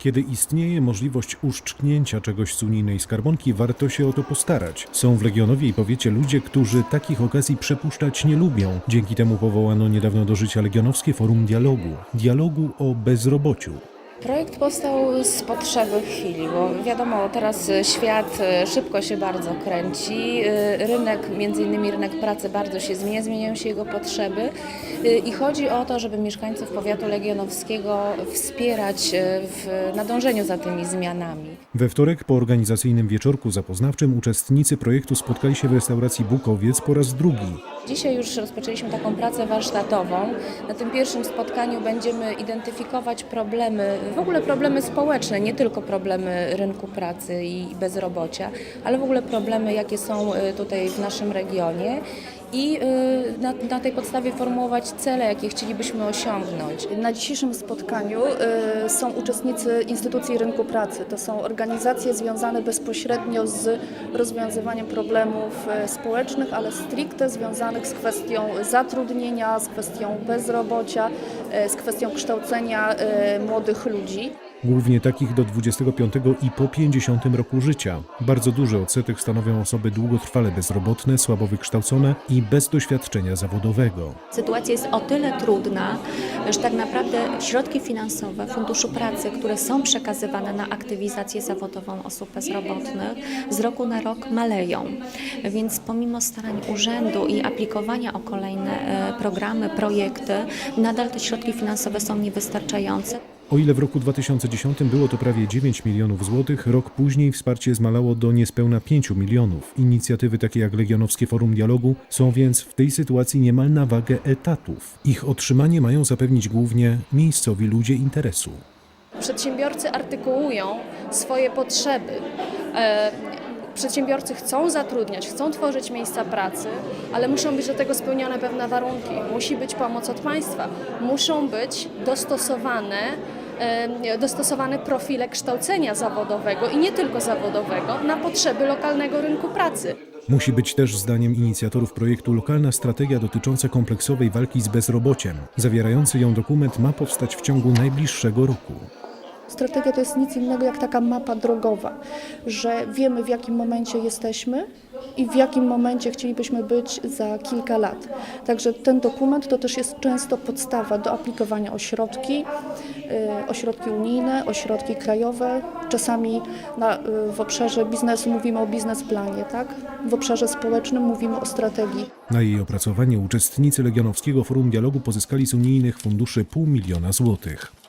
Kiedy istnieje możliwość uszczknięcia czegoś z unijnej skarbonki, warto się o to postarać. Są w Legionowie i powiecie ludzie, którzy takich okazji przepuszczać nie lubią. Dzięki temu powołano niedawno do życia Legionowskie Forum Dialogu. Dialogu o bezrobociu. Projekt powstał z potrzeby chwili, bo wiadomo, teraz świat y, szybko się bardzo kręci, y, rynek, między innymi rynek pracy bardzo się zmienia, zmieniają się jego potrzeby y, i chodzi o to, żeby mieszkańców powiatu legionowskiego wspierać w nadążeniu za tymi zmianami. We wtorek po organizacyjnym wieczorku zapoznawczym uczestnicy projektu spotkali się w restauracji Bukowiec po raz drugi. Dzisiaj już rozpoczęliśmy taką pracę warsztatową. Na tym pierwszym spotkaniu będziemy identyfikować problemy, w ogóle problemy społeczne, nie tylko problemy rynku pracy i bezrobocia, ale w ogóle problemy, jakie są y, tutaj w naszym regionie i y, na, na tej podstawie formułować cele, jakie chcielibyśmy osiągnąć. Na dzisiejszym spotkaniu y, są uczestnicy instytucji rynku pracy. To są organizacje związane bezpośrednio z rozwiązywaniem problemów y, społecznych, ale stricte związanych z kwestią zatrudnienia, z kwestią bezrobocia, z kwestią kształcenia młodych ludzi. Głównie takich do 25 i po 50 roku życia. Bardzo duży odsetek stanowią osoby długotrwale bezrobotne, słabo wykształcone i bez doświadczenia zawodowego. Sytuacja jest o tyle trudna, że tak naprawdę środki finansowe Funduszu Pracy, które są przekazywane na aktywizację zawodową osób bezrobotnych, z roku na rok maleją. Więc pomimo starań urzędu i aplikowania o kolejne e, programy, projekty, nadal te środki finansowe są niewystarczające. O ile w roku 2010 było to prawie 9 milionów złotych, rok później wsparcie zmalało do niespełna 5 milionów. Inicjatywy takie jak Legionowskie Forum Dialogu są więc w tej sytuacji niemal na wagę etatów. Ich otrzymanie mają zapewnić głównie miejscowi ludzie interesu. Przedsiębiorcy artykułują swoje potrzeby. E, Przedsiębiorcy chcą zatrudniać, chcą tworzyć miejsca pracy, ale muszą być do tego spełnione pewne warunki. Musi być pomoc od państwa, muszą być dostosowane, dostosowane profile kształcenia zawodowego i nie tylko zawodowego na potrzeby lokalnego rynku pracy. Musi być też zdaniem inicjatorów projektu lokalna strategia dotycząca kompleksowej walki z bezrobociem. Zawierający ją dokument ma powstać w ciągu najbliższego roku. Strategia to jest nic innego jak taka mapa drogowa, że wiemy w jakim momencie jesteśmy i w jakim momencie chcielibyśmy być za kilka lat. Także ten dokument to też jest często podstawa do aplikowania o środki, y, o środki unijne, o środki krajowe. Czasami na, y, w obszarze biznesu mówimy o biznesplanie, tak? w obszarze społecznym mówimy o strategii. Na jej opracowanie uczestnicy Legionowskiego Forum Dialogu pozyskali z unijnych funduszy pół miliona złotych.